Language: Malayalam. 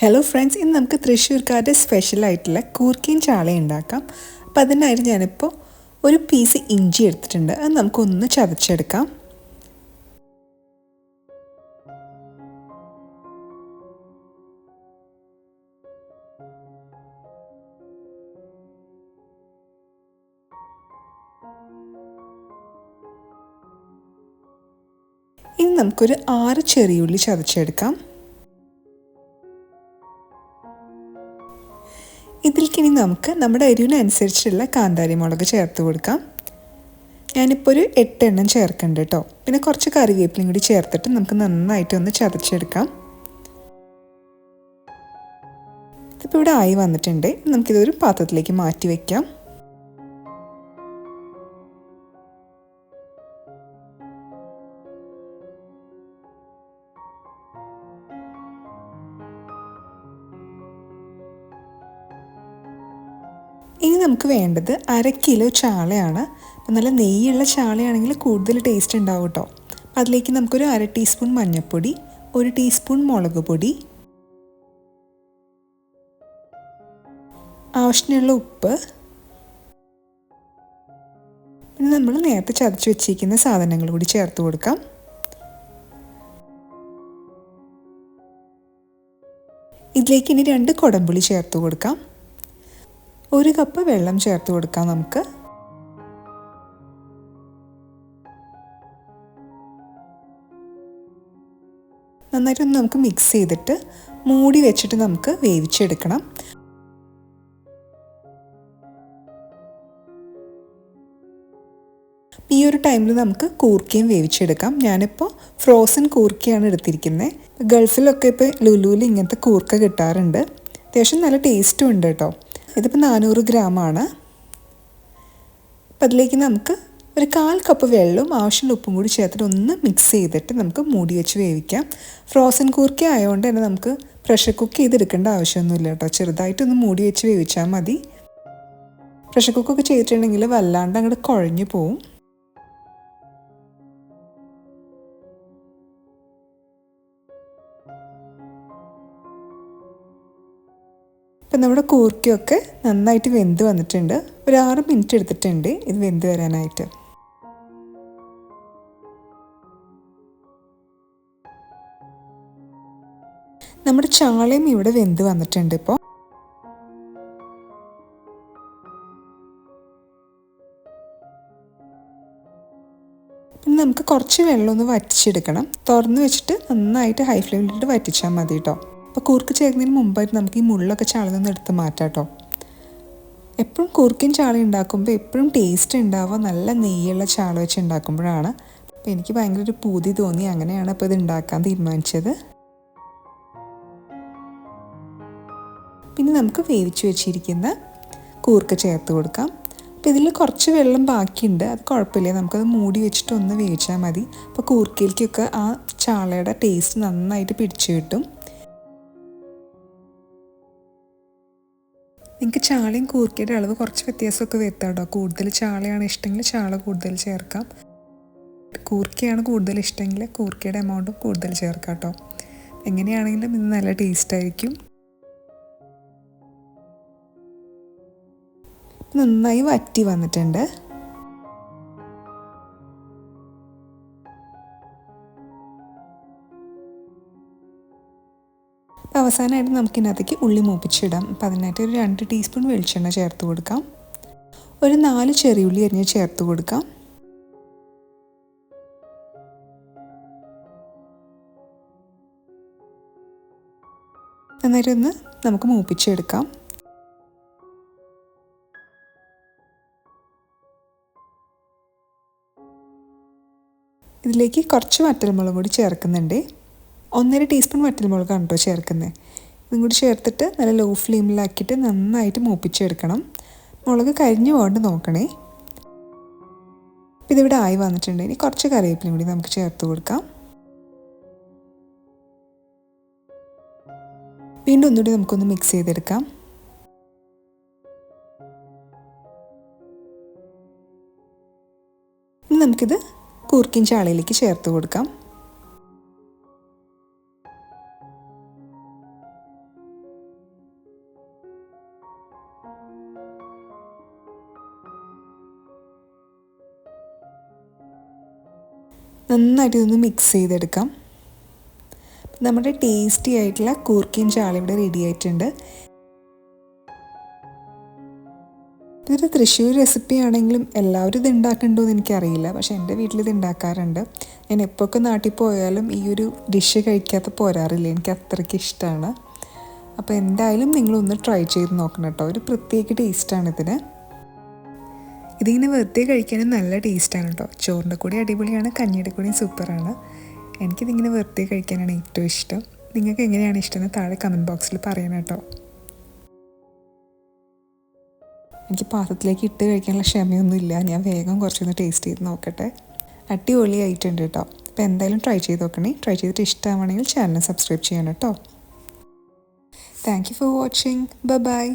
ഹലോ ഫ്രണ്ട്സ് ഇന്ന് നമുക്ക് തൃശ്ശൂർക്കാരുടെ സ്പെഷ്യൽ ആയിട്ടുള്ള കൂർക്കീൻ ചാള ഉണ്ടാക്കാം. അപ്പോൾ അതിനായിട്ട് ഞാനിപ്പോൾ ഒരു പീസ് ഇഞ്ചി എടുത്തിട്ടുണ്ട്. അത് നമുക്കൊന്ന് ചതച്ചെടുക്കാം. ഇനി നമുക്കൊരു ആറ് ചെറിയുള്ളി ചതച്ചെടുക്കാം. ഇതിൽക്കിനി നമുക്ക് നമ്മുടെ എരിവിനനുസരിച്ചുള്ള കാന്താരി മുളക് ചേർത്ത് കൊടുക്കാം. ഞാനിപ്പോൾ ഒരു എട്ടെണ്ണം ചേർക്കുന്നുണ്ട് കേട്ടോ പിന്നെ കുറച്ച് കറിവേപ്പിലയും കൂടി ചേർത്തിട്ട് നമുക്ക് നന്നായിട്ട് ഒന്ന് ചതച്ചെടുക്കാം. ഇതിപ്പോൾ ഇവിടെ ആയി വന്നിട്ടുണ്ട്. നമുക്കിതൊരു പാത്രത്തിലേക്ക് മാറ്റി വയ്ക്കാം ഇനി നമുക്ക് വേണ്ടത് അര കിലോ ചാളയാണ്. നല്ല നെയ്യുള്ള ചാളയാണെങ്കിൽ കൂടുതൽ ടേസ്റ്റ് ഉണ്ടാവും കേട്ടോ. അതിലേക്ക് നമുക്കൊരു അര ടീസ്പൂൺ മഞ്ഞൾപ്പൊടി ഒരു ടീസ്പൂൺ മുളക് പൊടി. ആവശ്യത്തിനുള്ള ഉപ്പ്. പിന്നെ നമ്മൾ നേരത്തെ ചതച്ച് വെച്ചിരിക്കുന്ന സാധനങ്ങൾ കൂടി ചേർത്ത് കൊടുക്കാം. ഇതിലേക്ക് ഇനി രണ്ട് കൊടമ്പുളി ചേർത്ത് കൊടുക്കാം. ഒരു കപ്പ് വെള്ളം ചേർത്ത് കൊടുക്കാം നമുക്ക്. നന്നായിട്ടൊന്ന് നമുക്ക് മിക്സ് ചെയ്തിട്ട് മൂടി വെച്ചിട്ട് നമുക്ക് വേവിച്ചെടുക്കണം. ഈ ഒരു ടൈമിൽ നമുക്ക് കൂർക്കയും വേവിച്ചെടുക്കാം. ഞാനിപ്പോൾ ഫ്രോസൺ കൂർക്കയാണ് എടുത്തിരിക്കുന്നത് ഗൾഫിലൊക്കെ ഇപ്പോൾ ലുലുവിൽ ഇങ്ങനത്തെ കൂർക്ക കിട്ടാറുണ്ട്. അത്യാവശ്യം നല്ല ടേസ്റ്റും ഉണ്ട് കേട്ടോ. ഇതിപ്പോൾ നാനൂറ് ഗ്രാമാണ്. അപ്പം അതിലേക്ക് നമുക്ക് ഒരു കാൽ കപ്പ് വെള്ളവും ആവശ്യമുള്ള ഉപ്പും കൂടി ചേർത്തിട്ട് ഒന്ന് മിക്സ് ചെയ്തിട്ട് നമുക്ക് മൂടി വെച്ച് വേവിക്കാം. ഫ്രോസൺ കൂർക്ക ആയതുകൊണ്ട് തന്നെ നമുക്ക് പ്രഷർ കുക്ക് ചെയ്തെടുക്കേണ്ട ആവശ്യമൊന്നുമില്ല കേട്ടോ. ചെറുതായിട്ടൊന്ന് മൂടി വെച്ച് വേവിച്ചാൽ മതി. പ്രഷർ കുക്കൊക്കെ ചെയ്തിട്ടുണ്ടെങ്കിൽ വല്ലാണ്ട് അങ്ങോട്ട് കുഴഞ്ഞു പോവും. ഇപ്പം നമ്മുടെ കൂർക്കയൊക്കെ നന്നായിട്ട് വെന്ത് വന്നിട്ടുണ്ട്. ഒരു ആറ് മിനിറ്റ് എടുത്തിട്ടുണ്ട് ഇത് വെന്ത് വരാനായിട്ട്. നമ്മുടെ ചാളയും ഇവിടെ വെന്ത് വന്നിട്ടുണ്ട് ഇപ്പോൾ നമുക്ക് കുറച്ച് വെള്ളം ഒന്ന് വറ്റിച്ചെടുക്കണം. തുറന്ന് വെച്ചിട്ട് നന്നായിട്ട് ഹൈ ഫ്ലെയിമിലിട്ട് വറ്റിച്ചാൽ മതി കേട്ടോ. അപ്പോൾ കൂർക്ക് ചേർക്കുന്നതിന് മുമ്പായിട്ട് നമുക്ക് ഈ മുള്ളൊക്കെ ചാളിൽ നിന്ന് എടുത്ത് മാറ്റാം കേട്ടോ എപ്പോഴും കൂർക്കിൻ ചാളി ഉണ്ടാക്കുമ്പോൾ എപ്പോഴും ടേസ്റ്റ് ഉണ്ടാവുക നല്ല നെയ്യുള്ള ചാള വെച്ച് ഉണ്ടാക്കുമ്പോഴാണ്. അപ്പോൾ എനിക്ക് ഭയങ്കര ഒരു പൂതി തോന്നി. അങ്ങനെയാണ് അപ്പോൾ ഇത് ഉണ്ടാക്കാൻ തീരുമാനിച്ചത്. പിന്നെ നമുക്ക് വേവിച്ച് വെച്ചിരിക്കുന്ന കൂർക്ക ചേർത്ത് കൊടുക്കാം. അപ്പോൾ ഇതിൽ കുറച്ച് വെള്ളം ബാക്കിയുണ്ട്. അത് കുഴപ്പമില്ല. നമുക്കത് മൂടി വെച്ചിട്ട് ഒന്ന് വേവിച്ചാൽ മതി. അപ്പോൾ കൂർക്കയിലേക്കൊക്കെ ആ ചാളയുടെ ടേസ്റ്റ് നന്നായിട്ട് പിടിച്ചു കിട്ടും. നിങ്ങൾക്ക് ചാളയും കൂർക്കയുടെ അളവ് കുറച്ച് വ്യത്യാസമൊക്കെ വരുത്താം കേട്ടോ കൂടുതൽ ചാളയാണ് ഇഷ്ടമെങ്കിൽ ചാള കൂടുതൽ ചേർക്കാം. കൂർക്കയാണ് കൂടുതൽ ഇഷ്ടമെങ്കിൽ കൂർക്കയുടെ എമൗണ്ടും കൂടുതൽ ചേർക്കാം കേട്ടോ എങ്ങനെയാണെങ്കിലും ഇത് നല്ല ടേസ്റ്റ് ആയിരിക്കും. നന്നായി വറ്റി വന്നിട്ടുണ്ട്. അപ്പോൾ അവസാനമായിട്ട് നമുക്കിതിനകത്തേക്ക് ഉള്ളി മൂപ്പിച്ചിടാം. അപ്പം അതിനായിട്ട് ഒരു രണ്ട് ടീസ്പൂൺ വെളിച്ചെണ്ണ ചേർത്ത് കൊടുക്കാം. ഒരു നാല് ചെറിയ ഉള്ളി അരിഞ്ഞ് ചേർത്ത് കൊടുക്കാം. നന്നായിട്ടൊന്ന് നമുക്ക് മൂപ്പിച്ചെടുക്കാം. ഇതിലേക്ക് കുറച്ച് വറ്റൽമുളക് കൂടി ചേർക്കുന്നുണ്ട്. ഒന്നര ടീസ്പൂൺ വറ്റൽമുളകാണ് കേട്ടോ ചേർക്കുന്നത് ഇതും കൂടി ചേർത്തിട്ട് നല്ല ലോ ഫ്ലെയിമിലാക്കിയിട്ട് നന്നായിട്ട് മൂപ്പിച്ചെടുക്കണം. മുളക് കരിഞ്ഞു പോകാണ്ട് നോക്കണേ. അപ്പം ഇതിവിടെ ആയി വന്നിട്ടുണ്ട്. ഇനി കുറച്ച് കറിവേപ്പിലും കൂടി നമുക്ക് ചേർത്ത് കൊടുക്കാം. വീണ്ടും ഒന്നുകൂടി നമുക്കൊന്ന് മിക്സ് ചെയ്തെടുക്കാം. ഇനി നമുക്കിത് കൂർക്കിൻ ചാളയിലേക്ക് ചേർത്ത് കൊടുക്കാം. നന്നായിട്ട് ഇതൊന്ന് മിക്സ് ചെയ്തെടുക്കാം. നമ്മുടെ ടേസ്റ്റി ആയിട്ടുള്ള കൂർക്കിൻ ചാൾ ഇവിടെ റെഡി ആയിട്ടുണ്ട്. ഇതൊരു തൃശ്ശൂർ റെസിപ്പി ആണെങ്കിലും എല്ലാവരും ഇത് ഉണ്ടാക്കുന്നുണ്ടോ എന്ന് എനിക്കറിയില്ല. പക്ഷേ എന്റെ വീട്ടിൽ ഇത് ഉണ്ടാക്കാറുണ്ട് ഞാൻ എപ്പോഴൊക്കെ നാട്ടിൽ പോയാലും ഈ ഒരു ഡിഷ് കഴിക്കാത്ത പോരാറില്ല? എനിക്ക് അത്രയ്ക്ക് ഇഷ്ടമാണ് അപ്പോൾ എന്തായാലും നിങ്ങളൊന്ന് ട്രൈ ചെയ്ത് നോക്കണം കേട്ടോ. ഒരു പ്രത്യേക ടേസ്റ്റാണ് ഇതിന്. ഇതിങ്ങനെ വെറുതെ കഴിക്കാനും നല്ല ടേസ്റ്റാണ് കേട്ടോ ചോറിന്റെ കൂടെ അടിപൊളിയാണ് കഞ്ഞിയുടെ കൂടെയും സൂപ്പറാണ്. എനിക്കിതിങ്ങനെ വെറുതെ കഴിക്കാനാണ് ഏറ്റവും ഇഷ്ടം. നിങ്ങൾക്ക് എങ്ങനെയാണ് ഇഷ്ടം എന്ന് താഴെ കമന്റ് ബോക്സിൽ പറയണം കേട്ടോ. എനിക്ക് പാത്രത്തിലേക്ക് ഇട്ട് കഴിക്കാനുള്ള ക്ഷമയൊന്നുമില്ല ഞാൻ വേഗം കുറച്ചൊന്ന് ടേസ്റ്റ് ചെയ്ത് നോക്കട്ടെ. അടിപൊളിയായിട്ടുണ്ട് കേട്ടോ അപ്പോൾ എന്തായാലും ട്രൈ ചെയ്ത് നോക്കണേ. ട്രൈ ചെയ്തിട്ട് ഇഷ്ടമാണെങ്കിൽ ചാനൽ സബ്സ്ക്രൈബ് ചെയ്യണം കേട്ടോ thank you for watching bye